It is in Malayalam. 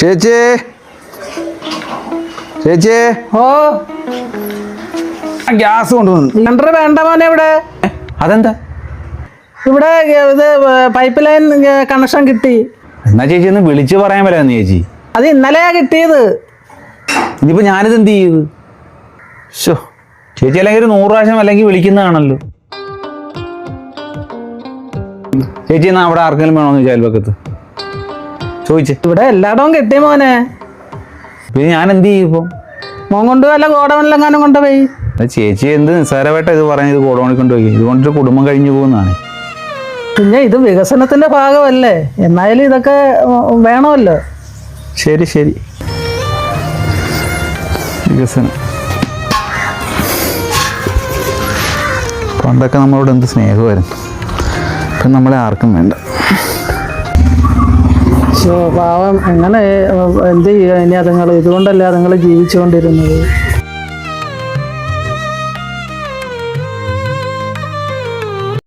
ചേച്ചി. ചേച്ചി. ഓ. ഗ്യാസ് കൊണ്ടുവന്നു. സിലിണ്ടർ വേണ്ട മോനെ ഇവിടെ. അതെന്താ? ഇവിടെ ഇത് പൈപ്പ് ലൈൻ കണക്ഷൻ കിട്ടി. എന്നാ ചേച്ചി ഒന്ന് വിളിച്ചു പറയാൻ പറ്റാന്ന് ചേച്ചി. അത് ഇന്നലെയാ കിട്ടിയത്. ഇനിയിപ്പോ ഞാനിത് എന്ത് ചെയ്തു ഷോ ചേച്ചി അല്ലെങ്കിൽ ഒരു നൂറ് പ്രാവശ്യം അല്ലെങ്കിൽ വിളിക്കുന്നതാണല്ലോ. ചേച്ചി എന്നാ അവിടെ ആർക്കെങ്കിലും വേണോന്ന് അയൽവക്കത്ത് ചോദിച്ചേ. ഇവിടെ എല്ലായിടവും കെട്ടി മോനെ. പിന്നെ ഞാൻ എന്ത് ചെയ്യും ഇപ്പം? മോൻ കൊണ്ട് വല്ല ഗോഡൗണിലെങ്ങാനും കൊണ്ടുപോയി ചേച്ചി എന്ത് നിസ്സാരമായിട്ട് ഇത് പറഞ്ഞത് കോടോണി കൊണ്ടുപോയി ഇതുകൊണ്ട് കുടുംബം കഴിഞ്ഞു പോകുന്നതാണ്. പിന്നെ ഇത് വികസനത്തിന്റെ ഭാഗമല്ലേ? എന്നായാലും ഇതൊക്കെ വേണമല്ലോ. ശരി ശരി. വികസനം. പണ്ടൊക്കെ നമ്മളോട് എന്ത് സ്നേഹമായിരുന്നു. ഇപ്പം നമ്മളെ ആർക്കും വേണ്ട. ശോ, പാവം എങ്ങനെ എന്ത് ചെയ്യുക? ഇനി അതുങ്ങൾ ഇതുകൊണ്ടല്ലേ അതുങ്ങൾ ജീവിച്ചുകൊണ്ടിരുന്നത്?